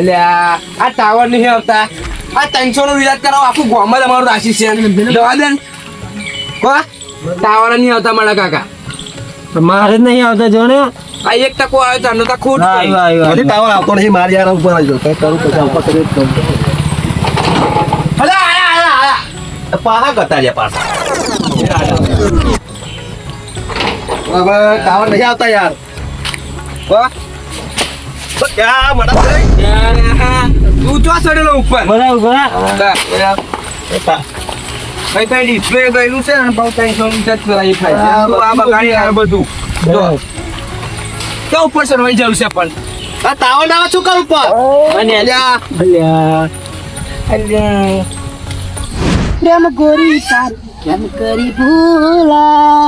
અલ્યા આ ટાવર નહીં આવતા આ ત્રણસો નો વિરાજ કરાવો આખું ગામ જ અમારું રાશિ છે. દવા દે. કો ટાવર નહીં આવતા મારા કાકા. મારે જ નહીં આવતા જો ને આ એક ટકો આવ્યો ચાનો તા ખોટ આવ્યો ટાવર આવતો નહીં મારી યાર ઉપર આવી જાવ કઈ કરું પછી ઉપર કરી જ દઉં. આયા આયા આયા. પાછા કરતા રહ્યા પાછા. હવે ટાવર નહીં આવતા યાર. કો તો ક્યાં? ભાઈ? તું ચો ચડેલો ઉપર બરાબર બરાબર. કઈ ગયેલું છે અને બહુ. આ બગાડી આ બધું તો ઉપર ચડવાની જરૂર છે પણ આ ના આવે શું ઉપર અને અલ્યા અલ્યા અલ્યા પ્રેમ કેમ કરી ભૂલા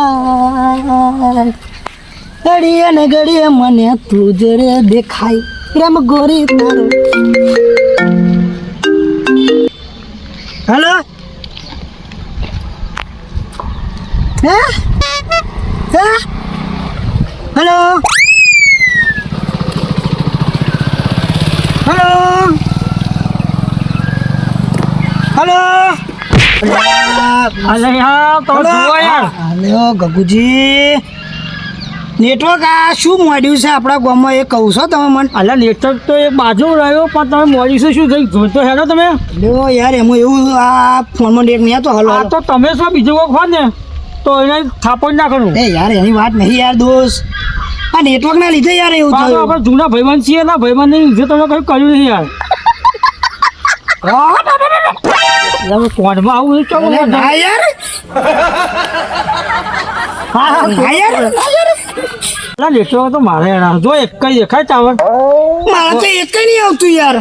ઘડીએ ને ઘડીએ મને તું જરે દેખાય પ્રેમ ગોરી તારો હેલો હે હે હેલો હેલો હેલો અલ્યા તો જુઓ યાર હલો ગગુજી નેટવર્ક આ શું મોડ્યું છે આપણા ગામમાં? એ કહું છો તમે મને. અલ્યા નેટવર્ક તો એ બાજુ રહ્યો પણ તમે મોડ્યું છે શું? થઈ જોઈ તો હેડો તમે. લ્યો યાર એમાં એવું આ ફોનમાં નેટ નહીં તો હલો આ તો તમે શું બીજું કોઈ ફોન ને તો એને થાપણ નાખવાનું એ યાર એની વાત નહીં યાર દોસ્ત. આ નેટવર્કના લીધે યાર એવું થયું. આપણે જૂના ભાઈબંધ છીએ ના ભાઈબંધની લીધે તમે કંઈ કર્યું નહીં યાર. ફોનમાં આવું કેવું ના યાર. હા યાર. ના યાર તો મારે જો એક જ દેખાય ટાવર મારે તો એક નહીં આવતું યાર.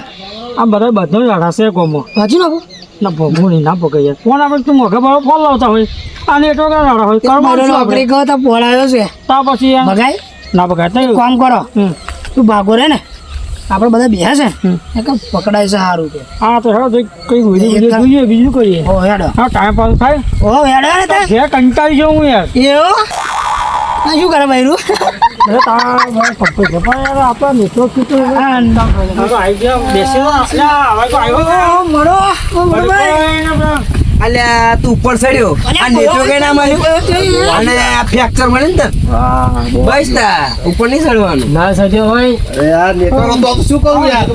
આ બધા બધા લડાશે ગોમો હાજી નાખો ના ભોગવું નહીં ના પકઈ યાર. ફોન આપણે તું મોઘા ભાવ ફોન લાવતા હોય. આ નેટવર્ક લડા હોય. મારો નોકરી? ગયો તો પોળાયો છે. તા પછી યાર ભગાય? ના ભગાય એક કામ કરો. તું ભાગો રે ને. આપણે બધા બેહે છે. કે પકડાય છે સારું કે. હા તો હેડો કઈ બીજું બીજું કરીએ. ઓ હેડો. હા ટાઈમ પાસ થાય. ઓ હેડો રે તે. કંટાળી જાઉં હું યાર. એવું? આ શું કરે બૈરું અરે તારા મારા પપ્પા છે પણ યાર આપણા નેટવર્ક તો આવી ગયા બેસી હવે તો અલ્યા તું ઉપર ચડ્યો. આ કે ના મળ્યું? અને ફ્રેક્ચર મળે ને તને? બસ તા ઉપર નહીં ચડવાનું. ના સજ્યો હોય? અરે યાર નેટવર્ક તો શું કહું યાર?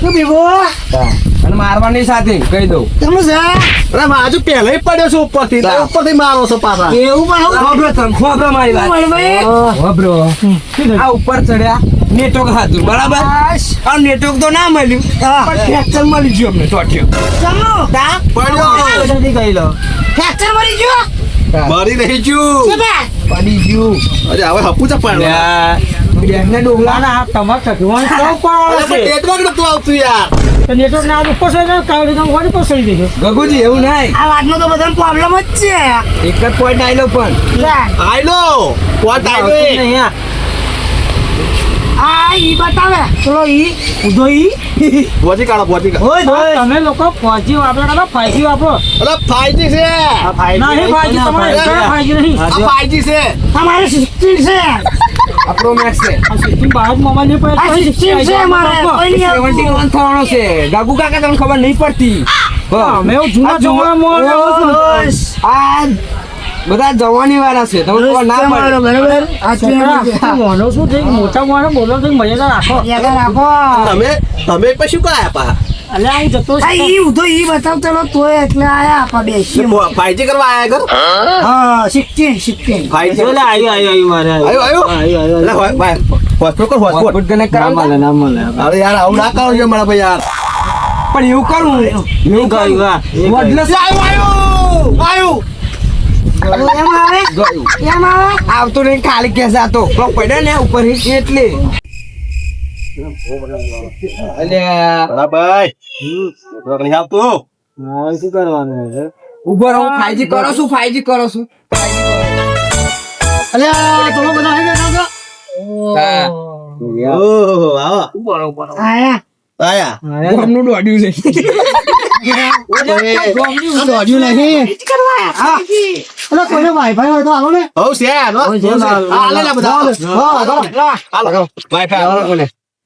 શું બીબો અને મારવાની સાથે કહી દઉં. તમે છે અરે માજુ પહેલા પડ્યો છું ઉપરથી. તો ઉપરથી મારો છો પાછા. એવું પણ ખોબરો તને ખોબરો મારી વાત. ખોબરો. આ ઉપર ચડ્યા. નેટવર્ક હતું બરાબર? આ નેટવર્ક તો ના મળ્યું પણ ફ્રેક્ચર મળી ગયું અમને ચોટ્યો ચમનો પડ્યો. જલ્દી કહી લો. ફ્રેક્ચર મરી ગયો. મરી નહીં છું. પડી ગયું. અરે હવે હપુ છે પણ અલ્યા, ડોગલા ના તમારે સગવણ તો અરે પણ પણ નેટવર્ક નતું આવતું યાર. નેટવર્ક ના ઉપર છે ને કાઢી તમે વળી પર દેજો ગગુજી એવું નહીં. આ વાતમાં તો બધાને પ્રોબ્લેમ જ છે. એક જ પોઈન્ટ આવેલો પણ. લે, આયલો. કોણ આવતું ટાઈમે નહીં. આ ઈ બતાવે. ચલો ઈ ઉધો ઈ. બોજી કાઢો બોજી કાઢો. હા, તમે લોકો ફોજી વાપરો કાં તો વાપરો. અરે 5G છે. નહીં તમારે. નહીં. આ 5G છે. અમારે 16 છે. આપણો મેચ છે. આ સિસ્ટમ બહાર મોબાઈલ નહીં પડે આ 16 છે આવતું. વન થવાનો છે. ગાગુ કાકા તમને ખબર નહીં પડતી. એવું જૂના છું. બસ. આ બધા જવાની વાળા છે તમને ખબર ના પડે. બરોબર? આ છોકરા, મોનો શું થઈ મોટા મોણો બોલો તો મજા રાખો. રાખો. તમે તમે પછી શું કરાયા પા અહીં જતો ઈ ઉધો ઈ બતાવતો તોય એટલે આયા આપા બેસી 5G કરવા આયા કર હા 16 16 5G આવ્યો આવ્યો આવ્યો મારે આવ્યો આવ્યો એટલે હોય ભાઈ હોસ્પિટલ કર હોસ્પિટલ. Hotspot connect કરાવો ને. ના મળે. અરે યાર આવું ના કરો મારા ભાઈ યાર. પણ એવું કરું. એવું કરું આવ્યું આવ્યું એમ આવે? એમ આવે? આવતો નહીં ખાલી કેસ આતો પણ પડ્યો ને ઉપર હિટ એટલે. આયા છે? છું છું આયા. આયા.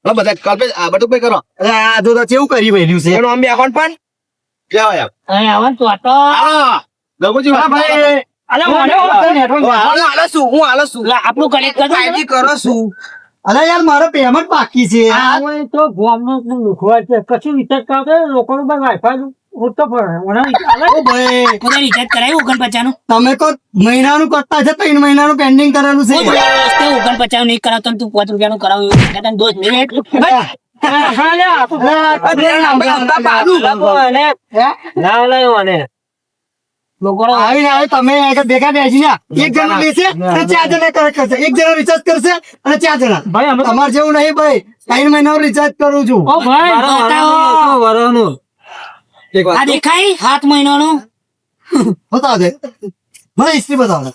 બધા કલ્પેશ કઈ કરો આ તો કેવું કરી વેલ્યું છે એનું પણ આવન તો હા ગગુજી હા ભાઈ અલે હું હાલે છું હું હાલે છું આપણું ને. 5G કરો છું અરે યાર મારો પેમેન્ટ બાકી છે આ તો ગામનો લુખવા છે કશું રિચાર્જ કરે લોકો નું વાઈફાઈ ઉઠતો પડે તમે તો મહિનાનું કરતા છે ત્રણ મહિનાનું પેન્ડિંગ કરેલું છે વ્યવસ્થિત નહીં કરાવતો તું પાંચ રૂપિયાનું કરાવ્યું એવું કહેતા ને દોસ્ત મિનિટ લોકોનો આવીને આવે તમે અહીંયા ભેગા બેસીને એક જણા લેશે અને ચાર જણા કરશે. એક જણા રિચાર્જ કરશે અને ચાર જણા. તમારે જેવું નહીં ભાઈ. ત્રણ મહિના રિચાર્જ કરું છું. બતાવો. એક વાત આ દેખાય? સાત મહિનાનું? બતાવો દે. મને હિસ્ટ્રી બતાવો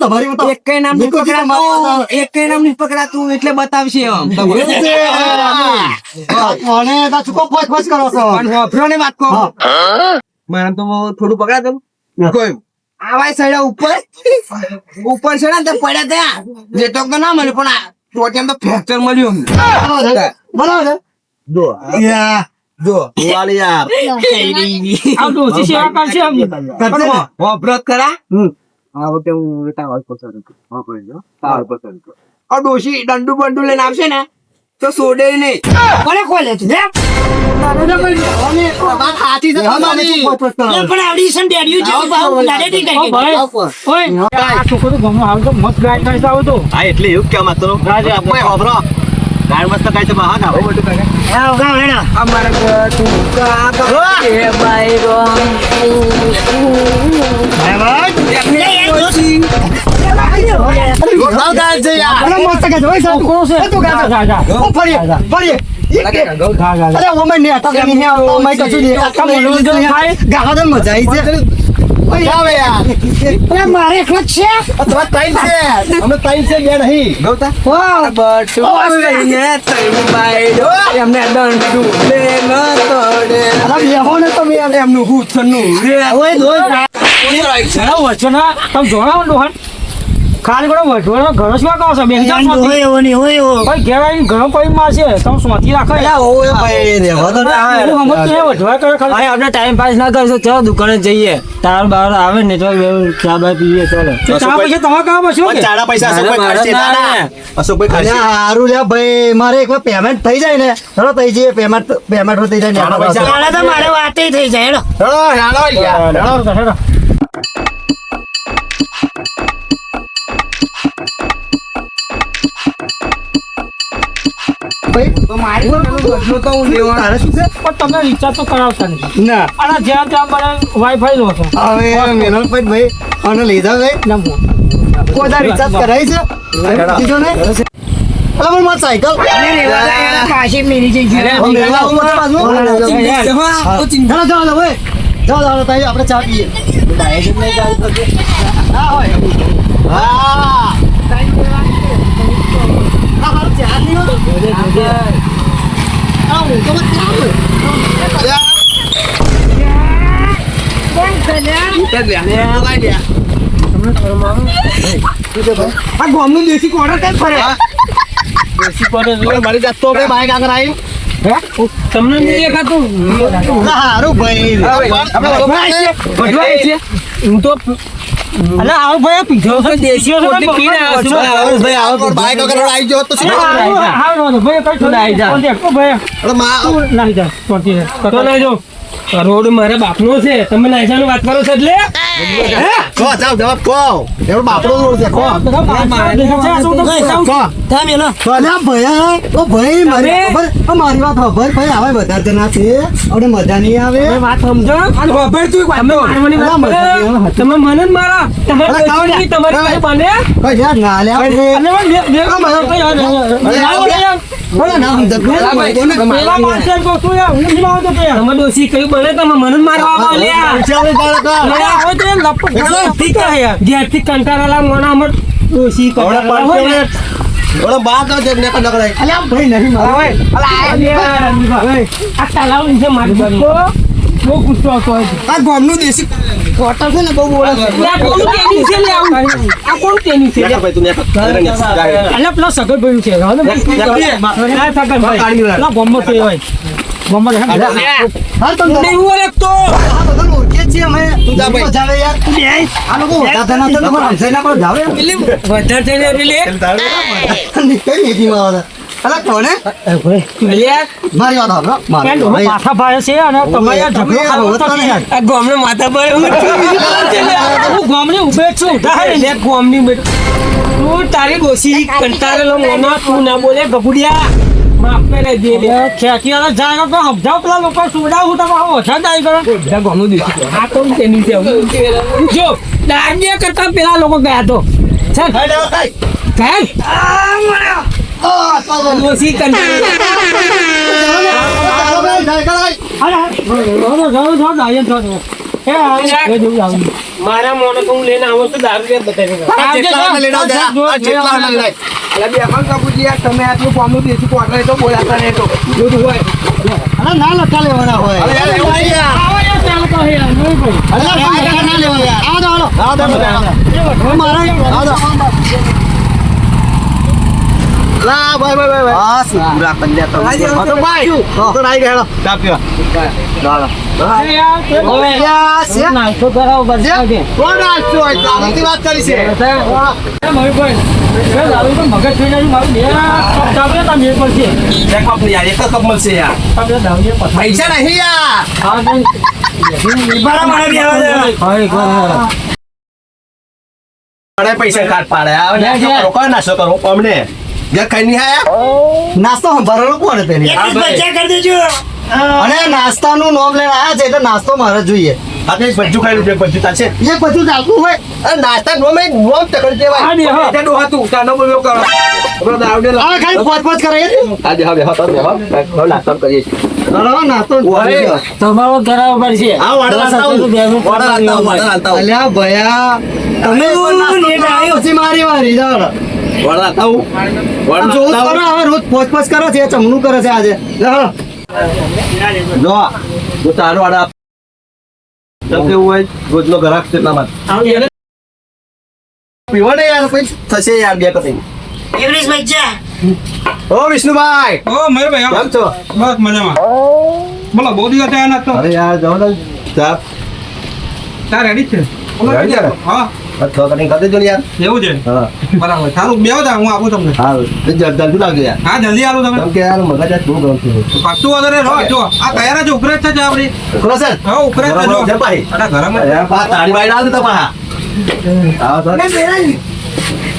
તમારી એક કઈ નામ નહીં પકડાતું. એક કઈ નામ નહીં પકડાતું એટલે બતાવશે આમ એવું છે? હા, અને તા ચૂકો ફોજ ફોજ કરો છો. પણ વાત કહો મને તો થોડું પકડા તમે કોઈ આવાય સડા ઉપર? ઉપર સડા ને તો પડ્યા ત્યાં જે તો ના મળ્યું પણ આ ટોટિયામાં તો ફ્રેક્ચર મળ્યું અમને. બરાબર છે? યા, જો. યાર કરશે ખરા હમ. આ વખતે હું ટાવર પસંદ કરું ટાવર પસંદ કરું આ ડોશી દંડુ બંડુ લઈને આવશે ને? તો સોડે નહીં. કોને ખોલે છે લે? એટલે એવું સાચી છે તમારી. મસ્ત આવડી છે ગયું. હા તો બહાર આવે. હા, ઊભા રહેલો. અમારા ટૂંકા કે બાયરો લે, એ ડોશી. આવતા જ છે યાર. અરે મસ્ત ગાજો, ઓય સાહેબ. એ તું ગાજો. ઓ, ફરીએ, ફરીએ. અરે ઓમે ને અટક નહીં ઓમે કશું નહીં. અટક નહીં. ગાવા દે ને મજા આવી છે. મારે એકલો જ છે? તમારે ત્રણ છે. અમે ત્રણ છે, બે નહીં. ગૌતા? એમને દંડુ લે ન તોડે. બેહો ને તમે એમનું હું છનું રે. ઓય, દોય. ખાલી ઘણો વઢવાનો ઘણો શું કહો છો બે હજાર યાર, હોય એવો નહીં, હોય એવો. ભાઈ ઘેર આવીને ઘણો પૈ મારશે તમે સોથી રાખો એલા ઓય ભાઈ, રહેવા તો ને. હું હમત કે વઢવા કરે ખાલી આપણે ટાઈમ પાસ ના કરશો ચાલો દુકાને જઈએ તાર બહાર આવે ને તો ચા બા પીએ ચાલો તો ચા પછી તમારે કામ હશે કે ચાડા પૈસા અશોક ભાઈ ખર્ચે ના ના, ના. અશોકભાઈ કાઢશે. અલ્યા, હારું લ્યા ભાઈ મારે એકવાર પેમેન્ટ થઈ જાય ને ચલો થઈ જઈએ પેમેન્ટ પેમેન્ટ થઈ જાય ને ચાલો પૈસા. તારે તો મારે વાતે થઈ જાય હેડો. હેડો, હેડો. હેડો. તમે રિચાર્જ તો કરાવતા નહીં ના અને જ્યાં ત્યાં મને વાઈફાઈ લો છો હવે મેનલભાઈ ભાઈ અને લીધા ભાઈ કોઈ રિચાર્જ કરાવી છે કીધું ને અલા પણ મારી સાયકલ અરે, રેવા દે, યાર, પાછી મેલી જઈ છે. હવે મેળવા આવું મત પાછું. હા, ચિંતા ચાલો તાઈ આપણે ચા પીએ હા નહીં હોય. દેશી કોર્નર કઈ ફરે હવે મારી જાત આપણે બાઈક આગળ આવી. તમને નહીં દેખાતું સારું ભાઈ. હું તો અલે આવો ભાઈ પીધો છે દેશી પીને આવ્યો છું. હવે ભાઈ આવો બાઈક આગળ આવી જો તો હા, ભાઈ કઈ નાહી જા. ભાઈ અરે માં તું જા તો નાહી જાઓ. રોડ મારા બાપનો છે તમે નાહી વાત કરો છો એટલે કો જાવ જવાબ કો એનો બાપડો રોડ છે, કો બાપના. તમે મેલો. અલ્યા ભાઈ ઓ ભાઈ મારે ખબર ઓ મારી વાત ખબર ભાઈ આવે બધા જણા છે આપણે મજા નહીં આવે તમે વાત સમજો અને વાપર તું વાત મારવાની તમે મને જ મારા તમારે અલા, કાવ કોઈ લ્યા. તમારી પાસે બને કઈ યાર ના લે અને આપણે મને મને જ કંટાળેલા મોણામાં ડોશી હવે કંટાળેલા પાંચસો હોય ને. જે નેકો નકળાય. અલ્યા ભાઈ નહીં મારે. હવે, આ તલાવ નીચે મારી. બહુ ગુસ્સો આવતો હોય આ ગામનું દેશી કોટર છે ને બહુ બોલે છે આ કોણ તેની છે લે આ કોણ તેની છે? ભાઈ તું અલ્યા પેલા સગન ભાઈ છે હવે ના સગન ભાઈ પેલા ગોમો છે ભાઈ ગોમો છે હા. તો નહીં હું તો આ બધાને ઓળખીએ જ છીએ અમે. તું જા ભાઈ. જાવે યાર. તું બે આ લોકો વધારે ના તો તમારે હમસાઈ ના પર જાવે પેલી વધારે થઈને પેલી કઈ નીતિમાં આવે અલા કોને? મારી વાત સાંભળો. મારી માથા ભારે છે અને તમારે ઝઘડો ખાવો તો આ ગામનો માથા ભારે હું હું ગામની ઉભે છું તારે લે ગામની ઉભે. તું તારી ડોસી કંટાળેલો મોનો તું ના બોલે ગબુડિયા માફ કરે દે લે. ખેતીવાળા જાય તો સમજાવ પેલા લોકો સુડાવું તમે ઓછા દાઈ કરો. બધા દીધું આ તો તેની જો દાંડિયા કરતા પેલા લોકો ગયા તો. ચાલ. ચાલ. આ, ચાલો. ડોસી કંટાળેલો ચાલો ભાઈ, જાય, ચાલો. મારા મોને તો હું લઈને આવું છું દારૂ લે બધા જેટલા વાળા લઈને આવ જરા. આ જેટલા વાળા લઈને આવ. અલા બે પણ કબૂજી યાર તમે આટલું ગામનું દેશી કોટર તો બોલાતા નહીં તો બધું હોય અલા, ના લખા લેવાના હોય અરે યાર એવું નહીં યાર. અલા, ના લખા ના લેવાના યાર. આવો તો, હાલો. આવો તો, હવે મારા આવો તો. લા ભાઈ ભાઈ ભાઈ પૂરા. હા તો ભાઈ તો નાઈ ગયા. ચા પીવા. ચાલે પૈસા નહીં યાર. પૈસા કાઢ પાડે. નાશો કરો અમને. ઘેર ખાઈ નહીં આયા નાસ્તો સંભાળવાનો કોણ હતો દેજો. અને નાસ્તાનું નામ લઈને આયા છે એટલે નાસ્તો મારે જોઈએ. આ તો ખાઈ લીધું ભજ્જુ ચાલશે એ બધું ચાલતું હોય. અરે નાસ્તા નોમે નોમ તકડી દેવાય. હા, બે, હા. એટલે ડોહા તું તાનો બોલ્યો કરો. આપણો દાવડે આ ખાલી પોચ પોચ કરે આજે હવે હા તમે હા હવે નાસ્તો કરીએ બરાબર નાસ્તો તમારો કરાવવો પડશે. હા વાડા લાવતા વાડા લાવતા વાડા લાવતા અલ્યા ભયા. તમે પછી મારી વારી જાઓ વાડા લાવતા આવું. વાડા જોવું લાવતા કરો આવું. હવે રોજ પોચ પોચ કરે છે ચમનું કરે છે આજે. જો જો તારો વાડા તો કેવું હોય? રોજનો ગ્રાહક છે એટલા માટે. પીવો ને યાર પછી થશે યાર બે કસી ઓ વિષ્ણુભાઈ. ઓ મયુરભાઈ. કેમ છો? બસ મજામાં. બોલો બહુ દિવસ થયા ના તો. અરે યાર રેડી છે? હા. છ કટિંગ કરી દેજો યાર? એવું છે? હા. બરાબર. સારું બે તા હું આપું તમને. હા જલ્દી લાવજો યાર. હા જલ્દી આવું તમે. કેમ કે યાર મગજ આજ બહુ ગરમ થયું પાછું વધારે રહો જો. આ તૈયાર જ ઉકરે છે આપણી. છે હા ઉકરે જ છે જો. છે ભાઈ. અરે ગરમ પા બાઈ ના પા તો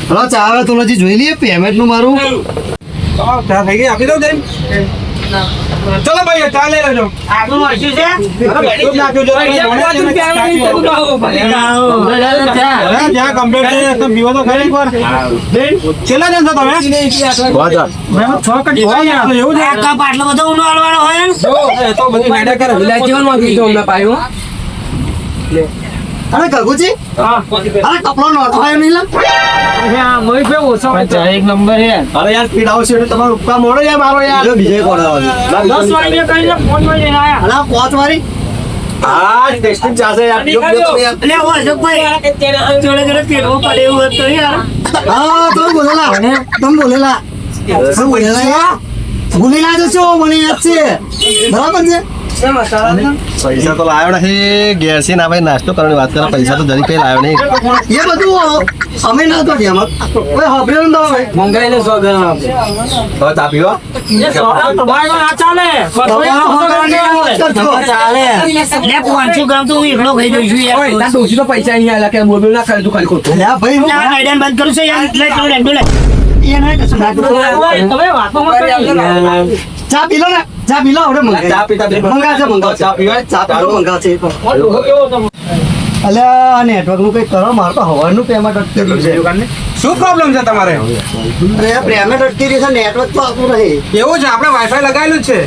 હલો જોઈ લઈએ પેમેન્ટનું મારું ચા થઈ ગઈ આપી દઉં જઈને ચલો ભાઈ ચાલે રહેજો. આગળ વાંચ્યું છે? જ્યાં complaint થઈ તમે પીવો તો ખરી એકવાર. છેલ્લા જણ છો તમે એવું છે? કપ આટલો બધો ઊંડો હાલવાનો હોય જો, એ તો બધી મેડા કરે. વિલાયતીઓમાં કીધું અમને પાયું. અરે ગગુજી? અરે કપડો નોંધવાયો નહીં લા. એક નંબર હે અરે યાર સ્પીડ આવશે એટલે તમારો ઉપકા મોડો યાર મારો યાર. જો બીજે કોણ આવે દસ વાગે કરીને ફોનમાં જઈને આયા. અલા પોચ વાળી? ટેસ્ટિંગ યાર. જો જો યાર એટલે હું અશોકભાઈ જોડે જોડે પેલું પડે એવું હતું યાર. હા તમે બોલેલા. તમે બોલેલા. તમે બોલેલા યાર. ભૂલી ના જશો મને યાદ છે. બરાબર છે? પૈસા તો લાવ્યો નથી ઘેર છે ના ભાઈ નાસ્તો કરવાની વાત કરે પૈસા તો જરી કઈ લાવ્યો નહીં. એ બધું અમે ના તો જેમ કોઈ હબરેલ ન ભાઈ મંગાઈ લે સો ગ્રામ હવે ચા પીવો? એ સો તો ભાઈ ના ચાલે. ચાલે. લે પાંચસો ગ્રામ તો હું એકલો ખાઈ દઉં છું યાર. ઓય તાર ડોશી તો પૈસા અહીં આલ્યા કે બોલ ના કરે તું ખાલી ખોટું. લે ભાઈ. હું આઈડિયા બંધ કરું છું યાર. લે તું લે લે એ ના કરું. તમે વાતો માં ચા પીલો ને? ચા પી લો હવે ચા પીતા પીતા મંગાવશે મંગાવશે ચા પીવાય ચા પીલો મંગાવશે એ અલ્યા નેટવર્કનું કઈ કરો મારે તો હવાનું પેમેન્ટ અટકી રહ્યું છે. શું પ્રોબ્લેમ છે તમારે? પેમેન્ટ અટકી રહી છે નેટવર્ક તો આપતું રહે એવું છે આપણે વાઈફાઈ લગાવેલું છે.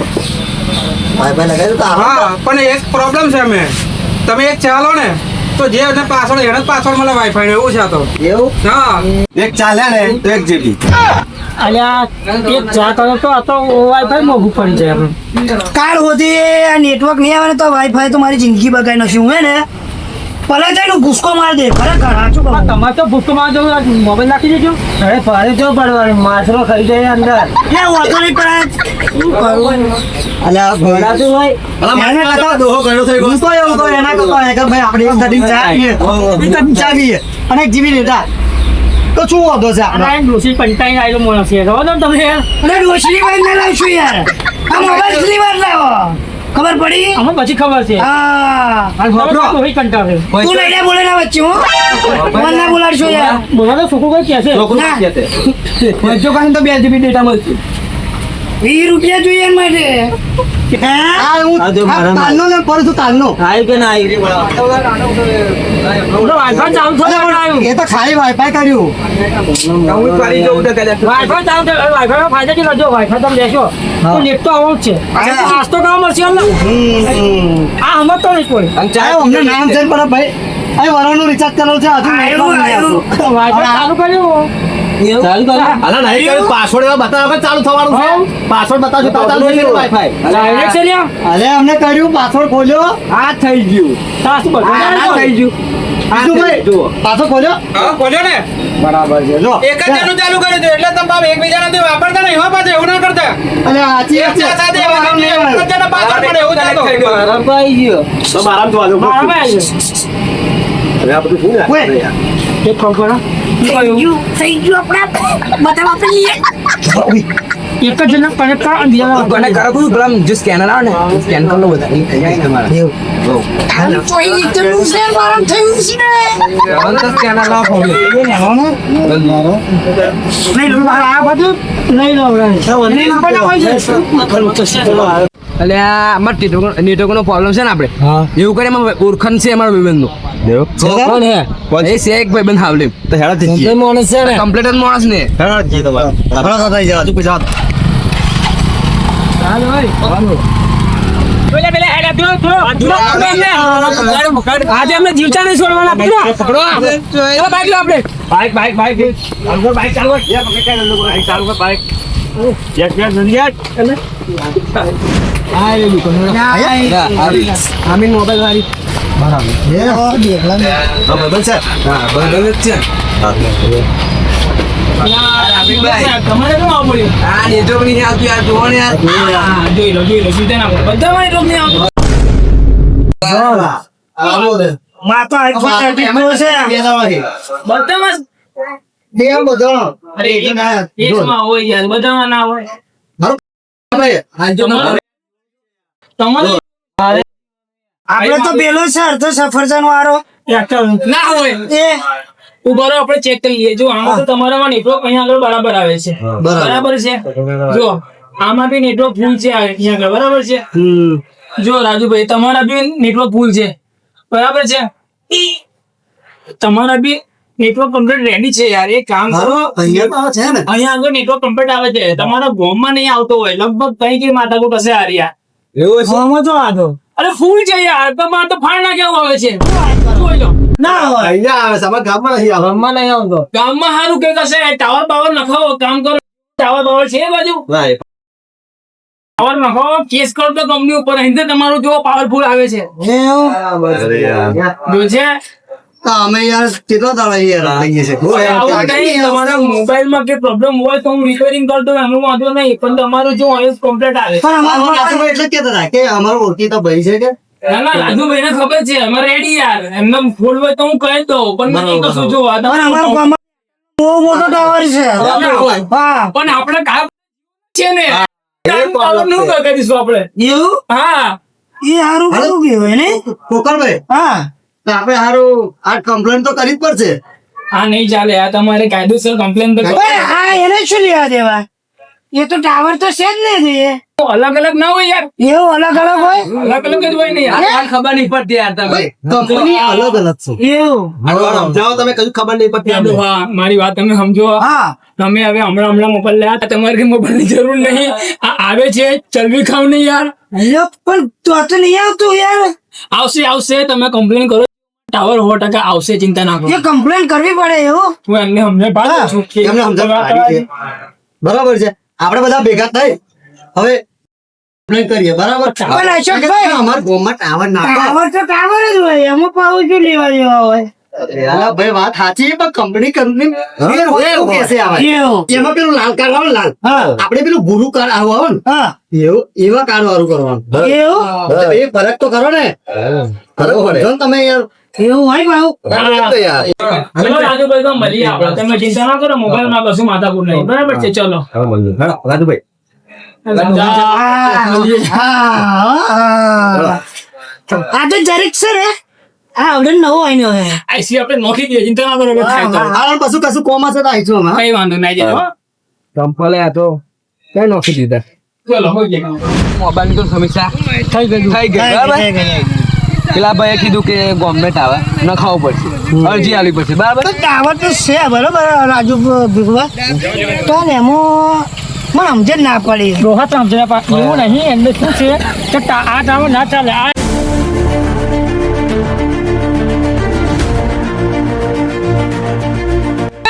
વાઈફાઈ લગાવ્યું તો હા પણ એક પ્રોબ્લેમ છે અમે. તમે એક ચાલો ને તો જે અને પાછળ એને પાછળ મળે વાઈફાઈ એવું છે તો. એવું? હા. એક ચાલ્યા ને. તો એક જીબી અલ્યા એક ચા કરો તો આ તો વાઈફાઈ મોંઘું પડી જાય આપણે કાલ આ નેટવર્ક નહીં આવે ને તો વાઈફાઈ તો મારી જિંદગી બગાડી નાખ્યું હું હે ને? પલા જાય ભૂસકો માર દે ખરેખર સાચું કહું. તમારે તો ભૂખમાં જવું મોબાઈલ નાખી દેજો. અરે ફરે જો પડવાનું માછલો ખાઈ જાય અંદર. ના વાતો નહીં પડે દોહો થઈ ગયો. હું તો એવું કહું, એના કરતા કે ભાઈ આપણે એક ચા પીએ, ચા પીએ, અને એક જીવી લેતા. તો શું વાંધો છે આપણે? અને ડોસી પંટાઈ આવેલો માણસ છે ખબર તમને? અરે ડોસલી વાર ના લાવશું યાર. આ મોબાઈલ કેટલી વાર લાવો. ખબર પડી? અમને પછી ખબર છે. હા. ડોસી કંટાળે તું લઈને બોલે ના વચ્ચે હું? ફોન ના બોલાડશો યાર. બોલા તો સુકુ કોઈ કહેશે ના. કે તે. વચ્ચે કાંઈ તો બે જીબી ડેટા મળશે. વીસ રૂપિયા જોઈએ માટે. રિચાર્જ કરવું છે હજુ ચાલુ કર્યું. ચાલુ કરો. અલા નહીં કર્યું, પાસવર્ડ એવા બતાવો કે ચાલુ થવાનું છે. પાસવર્ડ બતાવજો તો ચાલુ થઈ ગયું વાઈફાઈ ડાયરેક્ટ છે લ્યા. અરે અમને કર્યું. પાસવર્ડ ખોલ્યો. આ થઈ ગયું. આ થઈ ગયું. પાછો ખોલ્યો? ખોલ્યો ને? બરાબર છે જો. એક જ જણનું ચાલુ કર્યું હતું એટલે તમે બાપ નથી વાપરતા નહીં હો પાછા એવું ના કરતા. અને એક સાથે પાછળ પડે એવું આવી ગયો. તો તો હવે આ બધું શું કરો થઈ ગયું આપણા બધા વાપરી લઈએ એક જ જણા પણ કા બીજા કોને કરો કું પેલા જો સ્કેનર આવે ને સ્કેન કરી લો બધા એ થઈ જાય ને મારા તો કોઈ લીધેલું છે મારા થયું છે હવે તો સ્કેનર લાવો ફોન નહીં લો આ બધું નહીં લો નહીં બનાવાય છે એટલે આ અમાર નેટવર્ક નો પ્રોબ્લેમ છે ને આપણે. એવું કરે એમાં ઓળખાણ છે અમારા ભાઈબંધનું? કોણ? હે એ છે એક ભાઈબંધ હાવલે તો હેડા જ જઈએ. માણસ છે ને. કમ્પ્લીટ માણસ ને. હેડા જ જઈએ તમારે. આપણા સાથે તું પૈસા હેડ આપજો થોડો આજે અમને જીવતા નહીં છોડવાના પકડો. બાઈક લો આપણે. Bike bike bike. બાઈક ચાલુ બાઈક ચાલુ બાઈક. યસ યસ જલ્દી આમીન મોબાઈલ વાળી હા, બરાબર છે? હા ભાઈબંધ જ છે. તમારે શું આવું પડ્યું? આ નેટવર્ક નહીં આવતું યાર જોવો ને યાર. હા જોઈ લો જોઈ લો સીધા ના પડે બધા મારી રોગ નહીં આવતું માં તો આઈફોન થર્ટી છે. બધામાં કેમ બધો. અરે એક- એકમાં હોય યાર બધામાં ના હોય. આ જો તમારે? તમારે? આપણે તો પેલો છે અડધો સફરજન વાળો. ના હોય. એ. ઊભા રહો આપણે ચેક કરીએ. જો આમાં તો તમારામાં નેટવર્ક અહીંયા આગળ બરાબર આવે છે. બરાબર. છે? જો આમાં બી નેટવર્ક ફૂલ છે અહીંયા આગળ. બરાબર છે? જો રાજુભાઈ તમારા બી નેટવર્ક ફૂલ છે. બરાબર છે? તમારા બી નેટવર્ક કમ્પ્લીટ રેડી છે યાર એ કામ કરો. અહીંયા આવે છે ને. અહીંયા આગળ નેટવર્ક કમ્પ્લીટ આવે છે. તમારા ગોમમાં નહીં આવતો હોય લગભગ કઈ કઈ માથાકૂટ હશે આ રહ્યા. એવું છે ગોમમાં તો. આવતો અરે ફૂલ છે યાર તમારે તો ફાળ ના કેવું આવે છે. ના અહીંયા આવે છે, ગામમાં નહીં આવે. ગામમાં નહીં આવતો. ગામમાં સારું કે કશે ટાવર પાવર નખાવો કામ કરો. ટાવર પાવર છે બાજુ? પાવર નખો કેસ કરો તો કંપની ઉપર. અહીં તમારું જો પાવરફુલ આવે છે તો અમે યાર કેટલો દાડો યાર લઈએ છે આવું નહીં તમારા કે પ્રોબ્લેમ હોય તો હું રિપેરિંગ કરી દઉં એનો વાંધો નહીં પણ તમારું જો ઓએસ કમ્પ્લીટ આવે. પણ અમારા એટલે જ હતા કે અમારો ઓળખીતા ભાઈ છે કે? ના ના રાજુભાઈને ખબર છે અમે રેડી યાર. એમને ફોન હોય તો હું કહી દઉં પણ નહીં કશું જો બહુ મોટો ટાવર છે. હા પણ આપણે કામ છે ને નું કરીશું આપણે. એવું? હા. એ સારું કરું કહેવાય ને કોકરભાઈ. હા. આપણે સારું આ કમ્પ્લેન તો કરવી જ પડશે. આ નહીં ચાલે આ તમારે કાયદેસર કમ્પ્લેન તો હા એને શું લેવા દેવા? એ તો ટાવર તો છે જ ને તે. અલગ અલગ ના હોય યાર. એવું અલગ અલગ હોય? અલગ અલગ જ હોય ને યાર. આ ખબર નહીં પડતી યાર તમે. કંપની અલગ અલગ છે. એવું? સમજાવો તમે કશું ખબર નહીં પડતી. હા મારી વાત તમે સમજો. હા. તમે હવે હમણાં હમણાં મોબાઈલ લેવા તમારે કઈ મોબાઈલની જરૂર નહીં. આ આવે છે ચલવી ખાવ નહીં યાર. અલ્યો પણ તો તો નહીં આવતું યાર. આવશે આવશે તમે કમ્પ્લેન કરો. ટાવર સો ટકા આવશે ચિંતા ના કરો. એ કમ્પ્લેન કરવી પડે એવો? હું એમને અમને પાડું છું કે એમને સમજાવવા બરાબર છે. આપણે બધા ભેગા થઈ હવે કમ્પ્લેન કરીએ. બરાબર પણ અશોકભાઈ- અમારા ગોમાં ટાવર ના ટાવર તો ટાવર જ હોય. એમાં પાવું શું લેવા દેવા હોય? ભાઈ વાત સાચી પણ કંપની કંપની હોય એવું કહેશે આવે? એમાં પેલું લાલ કાર્ડ આવે લાલ? હા. પેલું ભૂરું કાર્ડ આવું આવે ને એવું એવા કાર્ડ વાળું કરવાનું. એ ફરક તો કરો ને. ફરક પડે. તમે યાર એવું હોય પાછું? ચલો રાજુભાઈ તો મળીએ આપણે. તમે ચિંતા ના કરો મોબાઈલમાં કશું માથાકૂટ નહીં. બરાબર છે ચલો. રાજુભાઈ. આ જરીક છે ને? આ આવડે નવો આઈનો હે. આઈસી આપણે નોખી દઈએ ચિંતા ના કરો થાય તો. આ પાછું કશું કોમા છે તો આવીશું અમે કઈ વાંધો નહીં જાય હો. આ તો. કઈ નોખી દીધા? ચલો હોય જાય મોબાઈલ તો સમીક્ષા થઈ ગઈ થઈ ગઈ બરાબર? પેલા ભાઈએ કીધું કે ગવર્મેન્ટ આવે નખાવું પડશે. અરજી આલી પડશે બરાબર? તો ટાવર તો છે બરાબર રાજુ ભીખવા. તો એમાં મને સમજ જ ના પડી. રોહા તો સમજ્યા પા એવું નહીં એમને શું છે? કે આ ટાવર ના ચાલે આ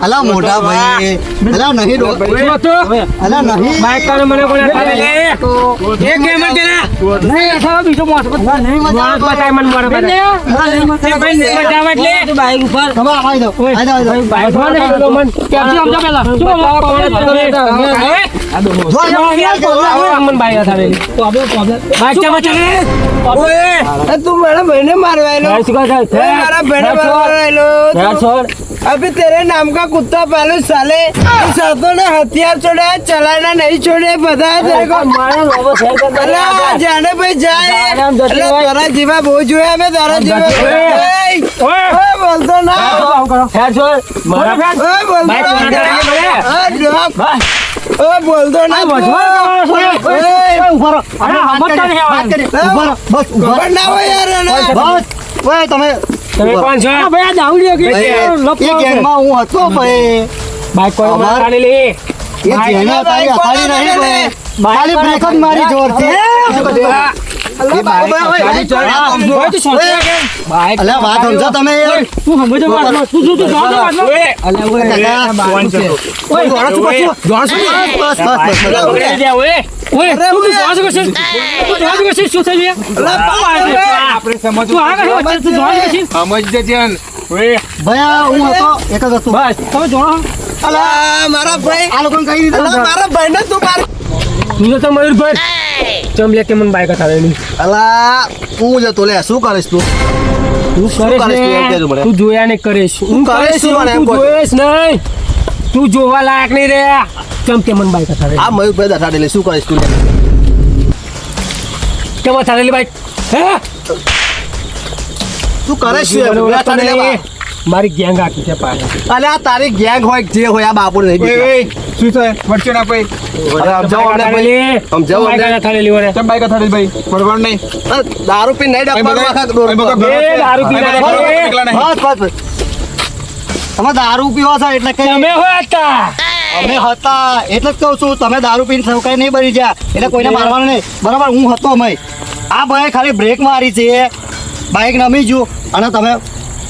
અલા મોટા ભાઈ અલા નહીં અલા નહીં. મને કોને એક ગેમ જ દેના નહીં અથવા બીજો મોસ મોસ બતાય મને મારે બતાય તે ભાઈ બતાવ એટલે બાઈક ઉપર. તમે આવી દો આવી દો બાઈકમાં મન કેમ સમજો પેલા શું બોલો મન તો આપણે પ્રોબ્લેમ બાઈક કેમ ચાલે ઓએ તું મારા बहने मारवाएलो मारा बहने मारवाएलो अभी तेरे नाम का कुत्ता पालो साले सातों ने हथियार छोड़ा चलाना नहीं छोड़े पता है तेरे को जाने भाई जाए तारा जीवा बोझ हुआ मैं तारा जीवा बोलतो ना बोलतो બોલતો ના. બસ ઊભા ના હોય યાર બસ ઓય તમે તમે કોણ છો ભાઈ દાવડીઓ કે એ ગેંગમાં હું હતો ભાઈ બાઈક કોઈ મારી લે એ જેને તારી અથાડી નહીં ભાઈ ખાલી બ્રેક જ મારી જોરથી ભાઈ વાત સમજો તમે તું સમજો તું કાકા, ઓય જા જાવ શું થઈ ગયા આપણે સમજ આ જાવ ભાઈ હું હતો. એક જ હતો બસ તમે જોડો અલ્લા, મારા ભાઈ. આ લોકોને કઈ રીતે મારા ભાઈને તું માર તું તો મયુરભાઈ ચમલે કે મને બાઈક હટાવેલી અલા હું જતો લે શું કરીશ તું? તું કરીશ તું? તું જોયા ને કરીશ. હું કરીશ શું મને એમ જોઈશ નહીં. તું જોવા લાયક નહીં રે. ચમ કે મને બાઈક હટાવેલી આ મયુરભાઈ દઠાડેલી શું કરીશ તું? લે? કેમ હટાવેલી બાઈક? હે? તું કરે શું એમ? બોલો, દઠાડી લે બા. મારી ગેંગ આખી છે પાસે અલે આ તારી ગેંગ હોય જે હોય આ બાપુ નહીં બીજું. શું છે? વચ્ચે ના અમને ભાઈ. સમજાવો અમને. બાઈક હટાવેલી વરે બાઈક અથાડી ભાઈ બરોબર નહીં. દારૂ પી નહીં એ દારૂ આવે. નીકળ્યા નહીં. બસ બસ બસ. તમે દારૂ પીવો છો એટલે હોય હતા. અમે હતા. એટલે જ કહું છું તમે દારૂ પીને સૌ કઈ નહીં બની જ્યા એટલે કોઈને મારવાનું નહીં. બરાબર હું હતો અમે આ ભાઈ ખાલી બ્રેક મારી છે. બાઈક નમી જુ અને તમે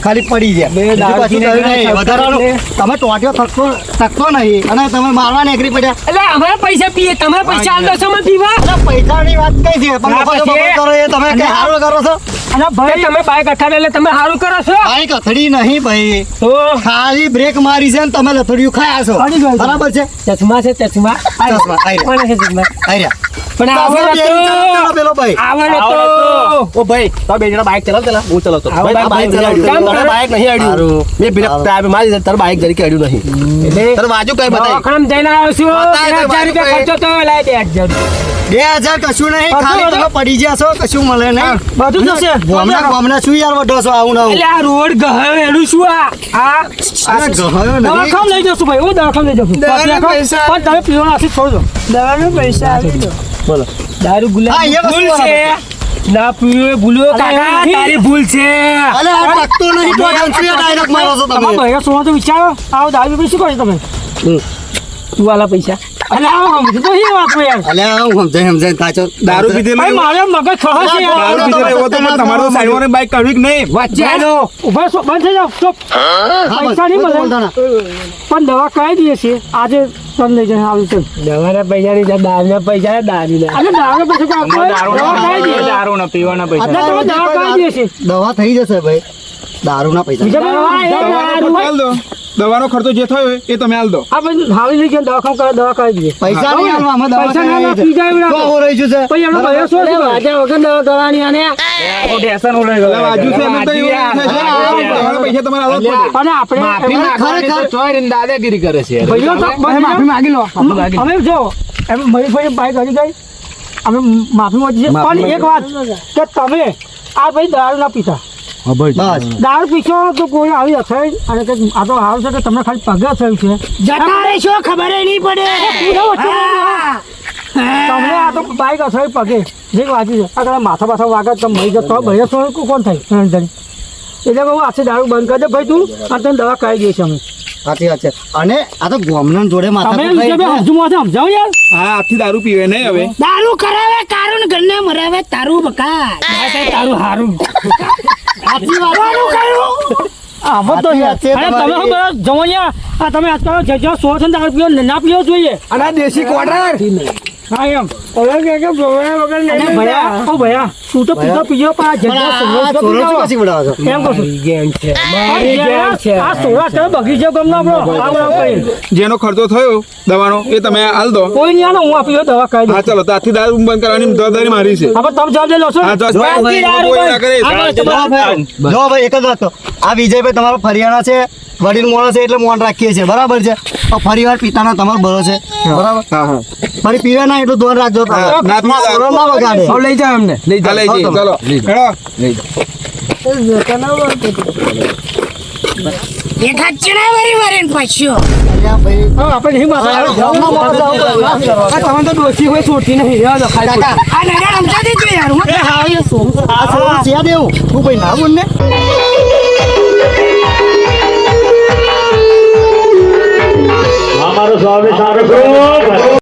ખાલી પડી જાય બે થયું નહીં. ગયા, તમે ટોટિયો થકતો થકતો નહીં. અને તમે મારવા નીકળી પડ્યા. એટલે અમારે પૈસા પીએ તમે પૈસા આલો છો મને પીવા? એટલે પૈસાની વાત કઈ છે? પણ લોકો જો પછી- બબલ કરો એ તમે સારું કરો છો? અને ભાઈ તમે બાઈક હટાવે એટલે તમે સારું કરો છો? બાઈક અથડી નહીં ભાઈ. તો? ખાલી બ્રેક મારી છે ને તમે લથડિયું ખાયા છો. બરાબર છે? ચશ્મા છે ચશ્મા. ચશ્મા, આઈ રહ્યા. પણ આવડે તો પેલો ભાઈ. આવડે તો ઓ ભાઈ તો બે જણા બાઈક ચલાવ ચલા હું ચલાવતો. ભાઈ, આ બાઈક બાઈક ચલાવતો. કામ કરો. બાઈક નહીં અડ્યું? મે બિના ટાયર મારી તારે જરી કે અડ્યું નહીં. એટલે તારે વાજુ કઈ બતાય? ખણમ જઈને આવ્યો છું બતાય બે કઈ હજાર રૂપિયા ખર્ચો તો લાય બે હજાર બે હજાર કશું નહીં ખાલી. તમે પડી ગયા છો કશું મળે નહીં. બધું થશે. ગામના ગામના શું યાર વઢો છો આવું નવું એટલે આ રોડ એનું શું આ? આ? ગહયો નહીં. દવાખાને લઈ જશું ભાઈ હું દવાખાને લઈ જશું. પૈસા. પણ તમે પીવાનો આથી છોડજો. દવાનો પૈસા આપી દો. દારૂ ગુલાબ છે. ના પીવે ભૂલ્યો કાકા તારી ભૂલ છે? અલે આ ટકતો નહીં તો જંત્રીએ ડાયરેક્ટ મારો છો તમે. તમે ભૈયા સોનો તો વિચારો? આવો દારૂ પી શું કરશો તમે? તું વાલા પૈસા. અલે આવો સમજો તો એ વાત યાર. અલે હું સમજાય સમજાય કાચો દારૂ પીધે ભાઈ મારે મગજ ખરો છે યાર. દારૂ પીધે એવો તો પણ તમારે તો સાઈડવાળાને બાઈક કાઢવી કે નહીં? વચ્ચે આનો ઊભા છો બંધ થઈ જાવ સ્ટોપ પૈસા નહીં મળે. પણ દવા કઈ દઈએ છીએ. આજે તમને લઈ જાય આવી છે દવાના પૈસા નહીં દારૂના પૈસા દારૂ અરે દારૂ પૈસા તો આપો દવા કઈ દારૂ ના પીવાના પૈસા. તમે દવા કઈ દેશે દવા થઈ જશે ભાઈ. દારૂના પૈસા. ભાઈ દવાનો ખર્ચો જે થયો એ તમે હાલ દો. આ બધું હાલી લઈ ગયા દવાખાનું કરે દવા કઈ દઈએ પૈસા નહીં આલવા, અમે દવા પૈસા ના છે. પી જાય તો રહી છે? પછી એમનો ભૈયા શું છે? વાજા વગર દવા કરવાની અને એટલે વાજુ છે અમે તો. દવાના પૈસા તમારે પડે. અને આપણે ખરેખર દાદાગીરી કરે છે. ભાઈઓ તો માફી માંગી લો અમે જો એમ મયુરભાઈ બાઈક હજી ગઈ અમે માફી માંગી છે પણ એક વાત કે તમે આ ભાઈ દારૂ ના પીતા. બસ. દારૂ પીશો તો કોઈ આવી અથડાઈ અને કે આ તો હાલ છે કે તમને ખાલી પગે થયું છે. જતા રહેશો ખબર નહીં પડે? તમને આ તો બાઈક અથડાઈ પગે. જે વાંચી છે. આ કદાચ માથા માથા વાગે તમે મરી જતો ભાઈ સો કોણ થાય? એટલે બહુ આથી દારૂ બંધ કરી દે. ભાઈ તું આ તને દવા કરાવી દઈશ અમે. સાચી વાત છે. અને આ તો ગોમનન જોડે માથા હજુ માથે સમજાવ યાર. હા આથી દારૂ પીવે નહીં હવે. દારૂ કરાવે કારણ ઘરને મરાવે તારું બકા. તારું હારું. આમાં તો સાચી અરે તમે. શું આ તમે આજકાલ જજો સો છે ને ના પીવો જોઈએ. અને દેશી ક્વાર્ટર હા એમ. હવે કે કે ભવ્યા વગર નહીં ભયા ઓ ભયા તું તો પીધો પીજો પણ આ જગ્યા પછી ઉડાવો છો એમ કહું છું આ સોળા બગીચો આપણો. કરી જેનો ખર્ચો થયો દવાનો એ તમે હાલ દો. કોઈ નહીં આનો હું આપી દઉં દવા કાઢી હા ચાલો તાથી દારૂ બંધ કરવાની જવાબદારી મારી છે. હવે તમે જવાબ લો છો હા. જો ભાઈ જો ભાઈ. એક જ વાત કહું. આ વિજયભાઈ તમારો ફરિયાણા છે વડીલ મોણસ છે એટલે મોન રાખીએ છીએ. બરાબર છે? ફરી વાર પિતાના તમારો ભરો છે. બરાબર? હા હા. ફરી પીવે ના એટલું ધોન રાખજો લઈ જાઓ એમને. લઈ જાઓ. લઈ જાઓ. ચલો બોલ ને અમારો સ્વામી સારો